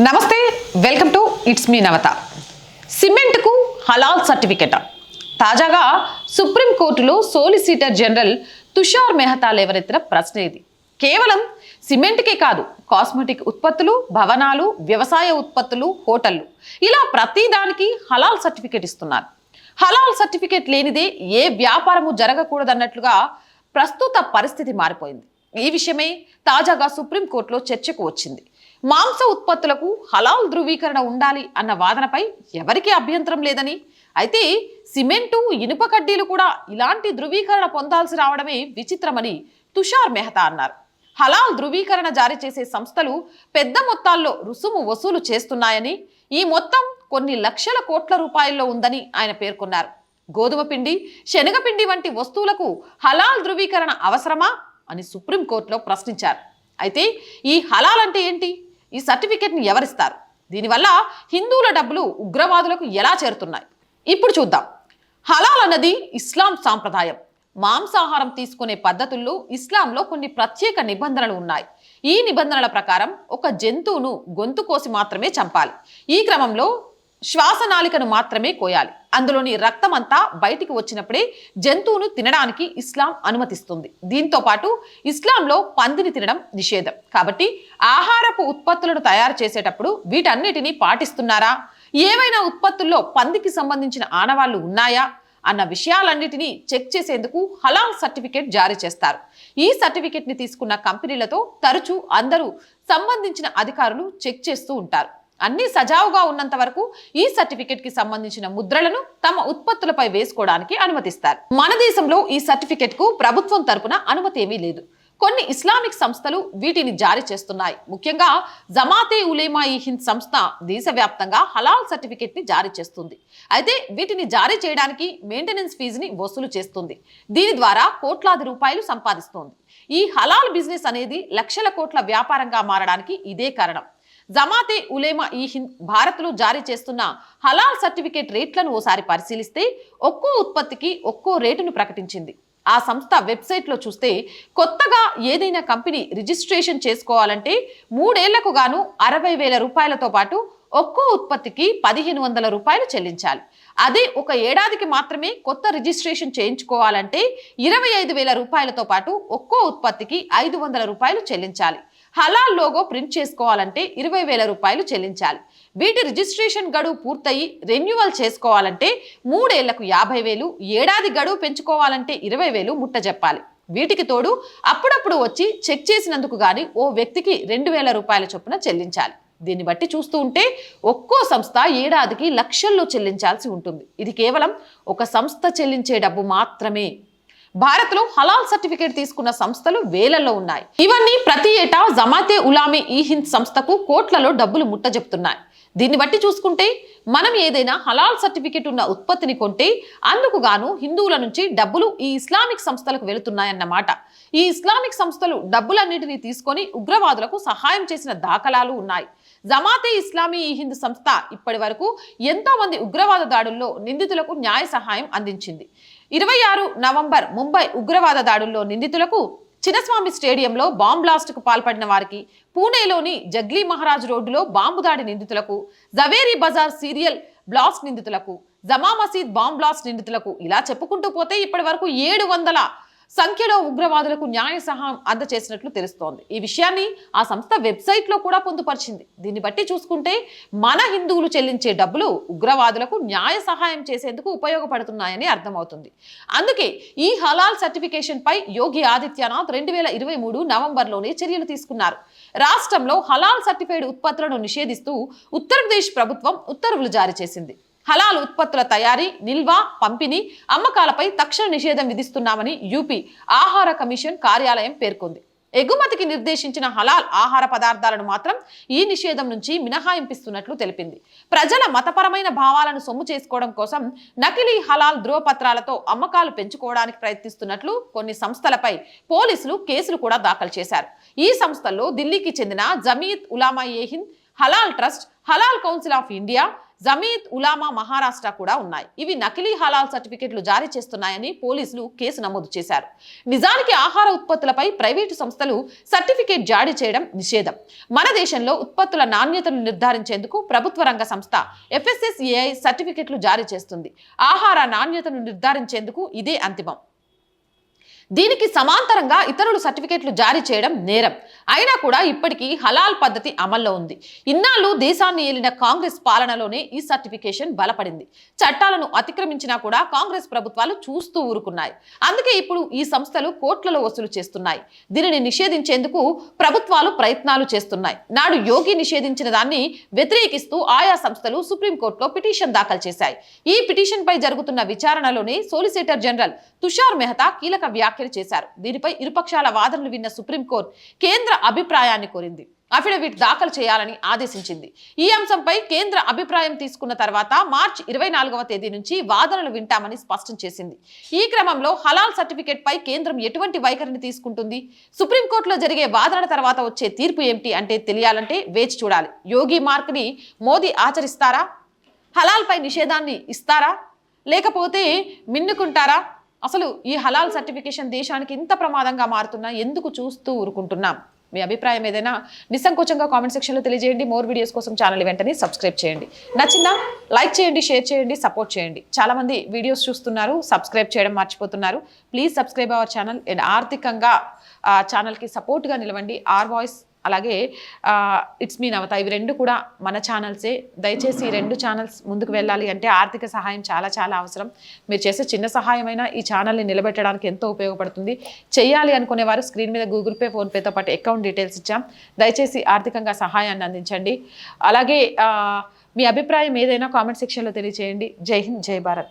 నమస్తే welcome to it's me Navatha. సిమెంట్కు హలాల్ certificate. తాజాగా సుప్రీంకోర్టులో సోలిసిటర్ జనరల్ తుషార్ మెహతా లేవనెత్తిన ప్రశ్న ఇది. కేవలం సిమెంట్కే కాదు కాస్మెటిక్ ఉత్పత్తులు భవనాలు వ్యవసాయ ఉత్పత్తులు హోటళ్ళు ఇలా ప్రతిదానికి హలాల్ సర్టిఫికెట్ ఇస్తున్నారు. హలాల్ సర్టిఫికెట్ లేనిదే ఏ వ్యాపారము జరగకూడదన్నట్లుగా ప్రస్తుత పరిస్థితి మారిపోయింది. ఈ విషయమే తాజాగా సుప్రీంకోర్టులో చర్చకు వచ్చింది. మాంస ఉత్పత్తులకు హలాల్ ధృవీకరణ ఉండాలి అన్న వాదనపై ఎవరికీ అభ్యంతరం లేదని. అయితే సిమెంటు ఇనుప కడ్డీలు కూడా ఇలాంటి ధృవీకరణ పొందాల్సి రావడమే విచిత్రమని తుషార్ మెహతా అన్నారు. హలాల్ ధృవీకరణ జారీ చేసే సంస్థలు పెద్ద మొత్తాల్లో రుసుము వసూలు చేస్తున్నాయని ఈ మొత్తం కొన్ని లక్షల కోట్ల రూపాయల్లో ఉందని ఆయన పేర్కొన్నారు. గోధుమ పిండి శనగపిండి వంటి వస్తువులకు హలాల్ ధృవీకరణ అవసరమా అని సుప్రీంకోర్టులో ప్రశ్నించారు. అయితే ఈ హలాల్ అంటే ఏంటి? ఈ సర్టిఫికెట్ని ఎవరిస్తారు? దీనివల్ల హిందువుల డబ్బులు ఉగ్రవాదులకు ఎలా చేరుతున్నాయి? ఇప్పుడు చూద్దాం. హలాల్ అన్నది ఇస్లాం సాంప్రదాయం. మాంసాహారం తీసుకునే పద్ధతుల్లో ఇస్లాంలో కొన్ని ప్రత్యేక నిబంధనలు ఉన్నాయి. ఈ నిబంధనల ప్రకారం ఒక జంతువును గొంతు కోసి మాత్రమే చంపాలి. ఈ క్రమంలో శ్వాసనాళికను మాత్రమే కోయాలి. అందులోని రక్తం అంతా బయటికి వచ్చినప్పుడే జంతువును తినడానికి ఇస్లాం అనుమతిస్తుంది. దీంతో పాటు ఇస్లాంలో పందిని తినడం నిషేధం. కాబట్టి ఆహారపు ఉత్పత్తులను తయారు చేసేటప్పుడు వీటన్నిటినీ పాటిస్తున్నారా? ఏవైనా ఉత్పత్తుల్లో పందికి సంబంధించిన ఆనవాళ్ళు ఉన్నాయా? అన్న విషయాలన్నిటినీ చెక్ చేసేందుకు హలాల్ సర్టిఫికేట్ జారీ చేస్తారు. ఈ సర్టిఫికేట్ని తీసుకున్న కంపెనీలతో తరచూ అందరూ సంబంధించిన అధికారులు చెక్ చేస్తూ ఉంటారు. అన్ని సజావుగా ఉన్నంత వరకు ఈ సర్టిఫికెట్కి సంబంధించిన ముద్రలను తమ ఉత్పత్తులపై వేసుకోవడానికి అనుమతిస్తారు. మన దేశంలో ఈ సర్టిఫికెట్కు ప్రభుత్వం తరపున అనుమతి ఏమీ లేదు. కొన్ని ఇస్లామిక్ సంస్థలు వీటిని జారీ చేస్తున్నాయి. ముఖ్యంగా జమాతే ఉలేమా ఈ హింద్ సంస్థ దేశవ్యాప్తంగా హలాల్ సర్టిఫికెట్ని జారీ చేస్తుంది. అయితే వీటిని జారీ చేయడానికి మెయింటెనెన్స్ ఫీజుని వసూలు చేస్తుంది. దీని ద్వారా కోట్లాది రూపాయలు సంపాదిస్తోంది. ఈ హలాల్ బిజినెస్ అనేది లక్షల కోట్ల వ్యాపారంగా మారడానికి ఇదే కారణం. జమాతే ఉలేమా ఈ హింద్ భారత్లో జారీ చేస్తున్న హలాల్ సర్టిఫికేట్ రేట్లను ఓసారి పరిశీలిస్తే ఒక్కో ఉత్పత్తికి ఒక్కో రేటును ప్రకటించింది. ఆ సంస్థ వెబ్సైట్లో చూస్తే కొత్తగా ఏదైనా కంపెనీ రిజిస్ట్రేషన్ చేసుకోవాలంటే మూడేళ్ళకు గాను అరవై వేల రూపాయలతో పాటు ఒక్కో ఉత్పత్తికి పదిహేను వందల రూపాయలు చెల్లించాలి. అదే ఒక ఏడాదికి మాత్రమే కొత్త రిజిస్ట్రేషన్ చేయించుకోవాలంటే ఇరవై ఐదు వేల రూపాయలతో పాటు ఒక్కో ఉత్పత్తికి ఐదు వందల రూపాయలు చెల్లించాలి. హలాల్ లోగో ప్రింట్ చేసుకోవాలంటే ఇరవై వేల రూపాయలు చెల్లించాలి. వీటి రిజిస్ట్రేషన్ గడువు పూర్తయి రెన్యువల్ చేసుకోవాలంటే మూడేళ్ళకు యాభై వేలు ఏడాది గడువు పెంచుకోవాలంటే ఇరవై వేలు ముట్టజెప్పాలి వీటికి తోడు అప్పుడప్పుడు వచ్చి చెక్ చేసినందుకు గాని ఓ వ్యక్తికి రెండు వేల రూపాయల చొప్పున చెల్లించాలి. దీన్ని బట్టి చూస్తూ ఉంటే ఒక్కో సంస్థ ఏడాదికి లక్షల్లో చెల్లించాల్సి ఉంటుంది. ఇది కేవలం ఒక సంస్థ చెల్లించే డబ్బు మాత్రమే. భారత్లో హలాల్ సర్టిఫికేట్ తీసుకున్న సంస్థలు వేలల్లో ఉన్నాయి. ఇవన్నీ ప్రతి ఏటా జమాతే ఉలామే ఈ హింద్ సంస్థకు కోట్లలో డబ్బులు ముట్టజెప్తున్నాయి. దీన్ని బట్టి చూసుకుంటే మనం ఏదైనా హలాల్ సర్టిఫికేట్ ఉన్న ఉత్పత్తిని కొంటే అందుకు గాను హిందువుల నుంచి డబ్బులు ఈ ఇస్లామిక్ సంస్థలకు వెళుతున్నాయన్నమాట. ఈ ఇస్లామిక్ సంస్థలు డబ్బులన్నిటినీ తీసుకొని ఉగ్రవాదులకు సహాయం చేసిన దాఖలాలు ఉన్నాయి. జమాతే ఇస్లామీ ఈ హింద్ సంస్థ ఇప్పటి వరకు ఎంతో మంది ఉగ్రవాద దాడుల్లో నిందితులకు న్యాయ సహాయం అందించింది. ఇరవై ఆరు నవంబర్ ముంబై ఉగ్రవాద దాడుల్లో నిందితులకు చిన్నస్వామి స్టేడియంలో బాంబ్ బ్లాస్ట్కు పాల్పడిన వారికి పూణేలోని జగ్లీ మహారాజ్ రోడ్డులో బాంబు దాడి నిందితులకు జవేరీ బజార్ సీరియల్ బ్లాస్ట్ నిందితులకు జమా మసీద్ బాంబ్ బ్లాస్ట్ నిందితులకు ఇలా చెప్పుకుంటూ పోతే ఇప్పటి వరకు ఏడు వందల సంఖ్యలో ఉగ్రవాదులకు న్యాయ సహాయం అందచేసినట్లు తెలుస్తోంది. ఈ విషయాన్ని ఆ సంస్థ వెబ్సైట్లో కూడా పొందుపరిచింది. దీన్ని బట్టి చూసుకుంటే మన హిందువులు చెల్లించే డబ్బులు ఉగ్రవాదులకు న్యాయ సహాయం చేసేందుకు ఉపయోగపడుతున్నాయని అర్థమవుతుంది. అందుకే ఈ హలాల్ సర్టిఫికేషన్ పై యోగి ఆదిత్యనాథ్ రెండు వేల ఇరవై మూడు నవంబర్లోనే చర్యలు తీసుకున్నారు. రాష్ట్రంలో హలాల్ సర్టిఫైడ్ ఉత్పత్తులను నిషేధిస్తూ ఉత్తరప్రదేశ్ ప్రభుత్వం ఉత్తర్వులు జారీ చేసింది. హలాల్ ఉత్పత్తుల తయారీ నిల్వ పంపిణీ అమ్మకాలపై తక్షణ నిషేధం విధిస్తున్నామని యూపీ ఆహార కమిషన్ కార్యాలయం పేర్కొంది. ఎగుమతికి నిర్దేశించిన హలాల్ ఆహార పదార్థాలను మాత్రం ఈ నిషేధం నుంచి మినహాయింపిస్తున్నట్లు తెలిపింది. ప్రజల మతపరమైన భావాలను సొమ్ము చేసుకోవడం కోసం నకిలీ హలాల్ ధృవపత్రాలతో అమ్మకాలు పెంచుకోవడానికి ప్రయత్నిస్తున్నట్లు కొన్ని సంస్థలపై పోలీసులు కేసులు కూడా దాఖలు చేశారు. ఈ సంస్థల్లో ఢిల్లీకి చెందిన జమీత్ ఉలామా ఏ హింద్ హలాల్ trust halal council of India Jamiat Ulama Maharashtra కూడా ఉన్నాయి. ఇవి నకిలీ హలాల్ సర్టిఫికెట్లు జారీ చేస్తున్నాయని పోలీసులు కేసు నమోదు చేశారు. నిజానికి ఆహార ఉత్పత్తులపై ప్రైవేటు సంస్థలు సర్టిఫికేట్ జారీ చేయడం నిషేధం. మన దేశంలో ఉత్పత్తుల నాణ్యతను నిర్ధారించేందుకు ప్రభుత్వ రంగ సంస్థ ఎఫ్ఎస్ఎస్ఏఐ సర్టిఫికెట్లు జారీ చేస్తుంది. ఆహార నాణ్యతను నిర్ధారించేందుకు ఇదే అంతిమం. దీనికి సమాంతరంగా ఇతరులు సర్టిఫికేట్లు జారీ చేయడం నేరం. అయినా కూడా ఇప్పటికీ హలాల్ పద్ధతి అమల్లో ఉంది. ఇన్నాళ్ళు దేశాన్ని ఏలిన కాంగ్రెస్ పాలనలోనే ఈ సర్టిఫికేషన్ బలపడింది. చట్టాలను అతిక్రమించినా కూడా కాంగ్రెస్ ప్రభుత్వాలు చూస్తూ ఊరుకున్నాయి. అందుకే ఇప్పుడు ఈ సంస్థలు కోట్లలో వసూలు చేస్తున్నాయి. దీనిని నిషేధించేందుకు ప్రభుత్వాలు ప్రయత్నాలు చేస్తున్నాయి. నాడు యోగి నిషేధించిన దాన్ని వ్యతిరేకిస్తూ ఆయా సంస్థలు సుప్రీంకోర్టులో పిటిషన్ దాఖలు చేశాయి. ఈ పిటిషన్ పై జరుగుతున్న విచారణలోనే సోలిసిటర్ జనరల్ తుషార్ మెహతా కీలక వ్యాఖ్య దాఖలు చేశారు. దీనిపై ఇరుపక్షాల వాదనలు విన్న సుప్రీంకోర్టు కేంద్ర అభిప్రాయాన్ని కోరింది. అఫిడవిట్ దాఖలు చేయాలని ఆదేశించింది. ఈ అంశంపై కేంద్ర అభిప్రాయం తీసుకున్న తర్వాత మార్చి ఇరవై నాలుగవ తేదీ నుంచి వాదనలు వింటామని స్పష్టం చేసింది. ఈ క్రమంలో హలాల్ సర్టిఫికేట్ పై కేంద్రం ఎటువంటి వైఖరిని తీసుకుంటుంది? సుప్రీంకోర్టులో జరిగే వాదనల తర్వాత వచ్చే తీర్పు ఏమిటి అంటే తెలియాలంటే వేచి చూడాలి. యోగి మార్క్ని మోదీ ఆచరిస్తారా? హలాల్ పై నిషేధాన్ని ఇస్తారా? లేకపోతే మిన్నుకుంటారా? అసలు ఈ హలాల్ సర్టిఫికేషన్ దేశానికి ఇంత ప్రమాదంగా మారుతున్నా ఎందుకు చూస్తూ ఊరుకుంటున్నాం? మీ అభిప్రాయం ఏదైనా నిస్సంకోచంగా కామెంట్ సెక్షన్లో తెలియజేయండి. మోర్ వీడియోస్ కోసం ఛానల్ వెంటనే సబ్స్క్రైబ్ చేయండి. నచ్చిందా? లైక్ చేయండి షేర్ చేయండి సపోర్ట్ చేయండి. చాలామంది వీడియోస్ చూస్తున్నారు సబ్స్క్రైబ్ చేయడం మర్చిపోతున్నారు. Please subscribe our channel and ఆర్థికంగా ఆ ఛానల్కి సపోర్ట్గా నిలవండి. ఆర్ వాయిస్ అలాగే ఇట్స్ మీ నవత ఇవి రెండు కూడా మన ఛానల్సే దయచేసి ఈ రెండు ఛానల్స్ ముందుకు వెళ్ళాలి అంటే ఆర్థిక సహాయం చాలా చాలా అవసరం. మీరు చేసే చిన్న సహాయమైనా ఈ ఛానల్ని నిలబెట్టడానికి ఎంతో ఉపయోగపడుతుంది. చేయాలి అనుకునే వారు స్క్రీన్ మీద గూగుల్ పే ఫోన్పేతో పాటు అకౌంట్ డీటెయిల్స్ ఇచ్చాం. దయచేసి ఆర్థికంగా సహాయాన్ని అందించండి. అలాగే మీ అభిప్రాయం ఏదైనా కామెంట్ సెక్షన్లో తెలియజేయండి జై హింద్ జై భారత్.